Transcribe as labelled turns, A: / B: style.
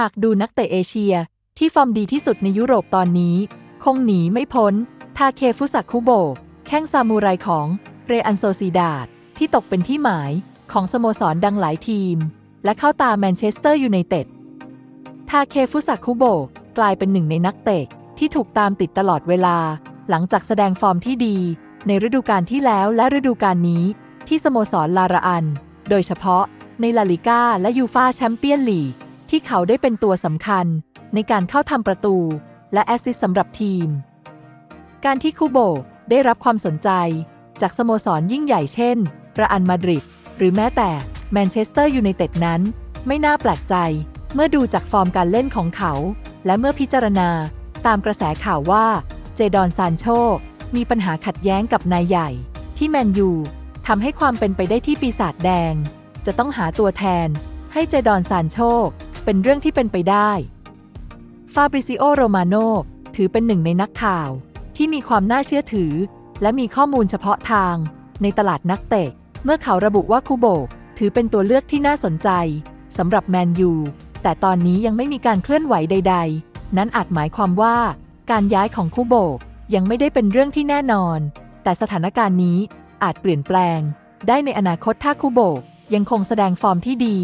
A: หากดูนักเตะเอเชียที่ฟอร์มดีที่สุดในยุโรปตอนนี้ คงหนีไม่พ้น ทาเคฟุสะคุโบะแข้งซามูไรของเรอันโซซีดาดที่ตกเป็นที่หมายของสโมสรดังหลายทีม และเข้าตาแมนเชสเตอร์ยูไนเต็ด ทาเคฟุสะคุโบะกลายเป็นหนึ่งในนักเตะที่ถูกตามติดตลอดเวลา หลังจากแสดงฟอร์มที่ดี ในฤดูกาลที่แล้วและฤดูกาลนี้ ที่สโมสรลาราอัน โดยเฉพาะในลาลิก้าและยูฟาแชมเปี้ยนลีก ที่เขาได้เป็นตัวสำคัญในการเข้าทำประตู และแอสซิสต์สำหรับทีม การที่คูโบได้รับความสนใจ จากสโมสรยิ่งใหญ่เช่นระอันมาดริดหรือแม้แต่แมนเชสเตอร์ยูไนเต็ดนั้น ไม่น่าแปลกใจ เมื่อดูจากฟอร์มการเล่นของเขา และเมื่อพิจารณาตามกระแสข่าวว่าเจดอนซานโช มีปัญหาขัดแย้งกับนายใหญ่ ที่แมนยูทำให้ความเป็นไปได้ที่ปีศาจแดง จะต้องหาตัวแทนให้เจดอนซานโช เป็นเรื่องที่เป็นไปได้ ฟาบริซิโอ โรมาโนถือเป็นหนึ่งในนักข่าวที่มีความน่าเชื่อถือ และมีข้อมูลเฉพาะทาง ในตลาดนักเตะ เมื่อเขาระบุว่าคูโบถือเป็นตัวเลือกที่น่าสนใจสำหรับแมนยู แต่ตอนนี้ยังไม่มีการเคลื่อนไหวใด ๆ นั้นอาจหมายความว่า การย้ายของคูโบยังไม่ได้เป็นเรื่องที่แน่นอน แต่สถานการณ์นี้อาจเปลี่ยนแปลง ได้ในอนาคตถ้าคูโบยังคงแสดงฟอร์มที่ดี